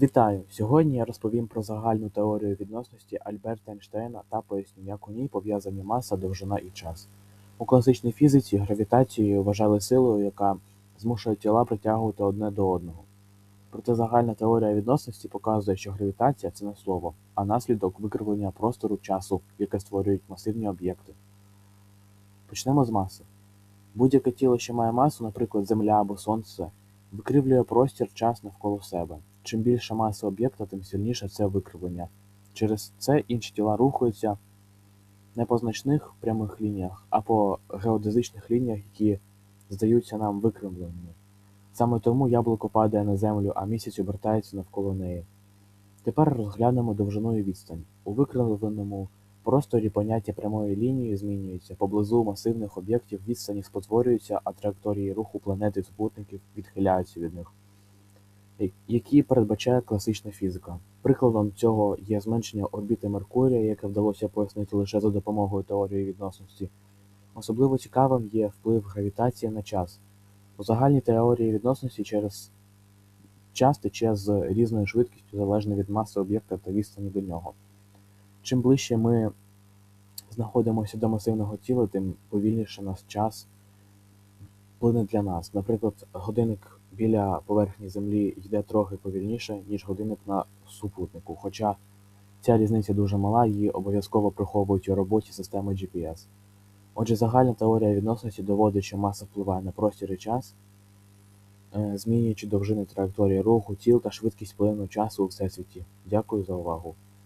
Вітаю! Сьогодні я розповім про загальну теорію відносності Альберта Ейнштейна та поясню, як у ній пов'язані маса, довжина і час. У класичній фізиці гравітацією вважали силою, яка змушує тіла притягувати одне до одного. Проте загальна теорія відносності показує, що гравітація це не слово, а наслідок викривлення простору часу, яке створюють масивні об'єкти. Почнемо з маси. Будь-яке тіло, що має масу, наприклад, Земля або Сонце, викривлює простір час навколо себе. Чим більша маса об'єкта, тим сильніше це викривлення. Через це інші тіла рухаються не по значних прямих лініях, а по геодезичних лініях, які здаються нам викривленими. Саме тому яблуко падає на землю, а місяць обертається навколо неї. Тепер розглянемо довжину і відстань. У викривленому просторі поняття прямої лінії змінюється, поблизу масивних об'єктів відстані спотворюються, а траєкторії руху планет і супутників відхиляються від них, які передбачає класична фізика. Прикладом цього є зменшення орбіти Меркурія, яке вдалося пояснити лише за допомогою теорії відносності. Особливо цікавим є вплив гравітації на час. У загальній теорії відносності через час тече з різною швидкістю залежно від маси об'єкта та відстані до нього. Чим ближче ми знаходимося до масивного тіла, тим повільніше наш час плине для нас. Наприклад, годинник біля поверхні Землі йде трохи повільніше, ніж годинник на супутнику, хоча ця різниця дуже мала, її обов'язково приховують у роботі системи GPS. Отже, загальна теорія відносності доводить, що маса впливає на простір і час, е, змінюючи довжини траєкторії руху, тіл та швидкість плину часу у всесвіті. Дякую за увагу.